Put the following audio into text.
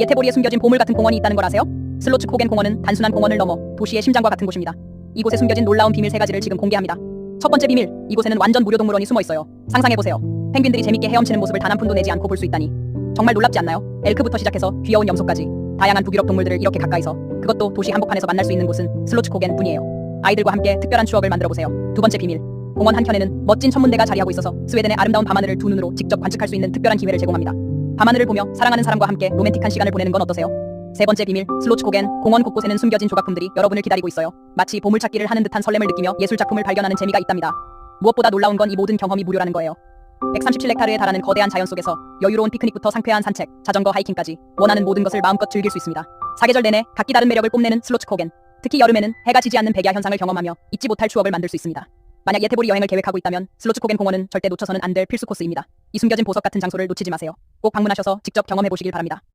예태보리에 숨겨진 보물 같은 공원이 있다는 걸 아세요? 슬로츠 코겐 공원은 단순한 공원을 넘어 도시의 심장과 같은 곳입니다. 이곳에 숨겨진 놀라운 비밀 세 가지를 지금 공개합니다. 첫 번째 비밀, 이곳에는 완전 무료 동물원이 숨어 있어요. 상상해보세요. 펭귄들이 재밌게 헤엄치는 모습을 단 한 푼도 내지 않고 볼 수 있다니. 정말 놀랍지 않나요? 엘크부터 시작해서 귀여운 염소까지 다양한 북유럽 동물들을 이렇게 가까이서 그것도 도시 한복판에서 만날 수 있는 곳은 슬로츠 코겐 뿐이에요. 아이들과 함께 특별한 추억을 만들어 보세요. 두 번째 비밀. 공원 한켠에는 멋진 천문대가 자리하고 있어서 스웨덴의 아름다운 밤하늘을 두 눈으로 직접 관측할 수 있는 특별한 기회를 제공합니다. 밤하늘을 보며 사랑하는 사람과 함께 로맨틱한 시간을 보내는 건 어떠세요? 세 번째 비밀, 슬로츠 코겐 공원 곳곳에는 숨겨진 조각품들이 여러분을 기다리고 있어요. 마치 보물찾기를 하는 듯한 설렘을 느끼며 예술 작품을 발견하는 재미가 있답니다. 무엇보다 놀라운 건 이 모든 경험이 무료라는 거예요. 137헥타르에 달하는 거대한 자연 속에서 여유로운 피크닉부터 상쾌한 산책, 자전거 하이킹까지 원하는 모든 것을 마음껏 즐길 수 있습니다. 사계절 내내 각기 다른 매력을 뽐내는 슬로츠 코겐. 특히 여름에는 해가 지지 않는 백야 현상을 경험하며 잊지 못할 추억을 만들 수 있습니다. 만약 예태보리 여행을 계획하고 있다면 슬로츠 코겐 공원은 절대 놓쳐서는 안 될 필수 코스입니다. 이 숨겨진 보석 같은 장소를 놓치지 마세요. 꼭 방문하셔서 직접 경험해 보시길 바랍니다.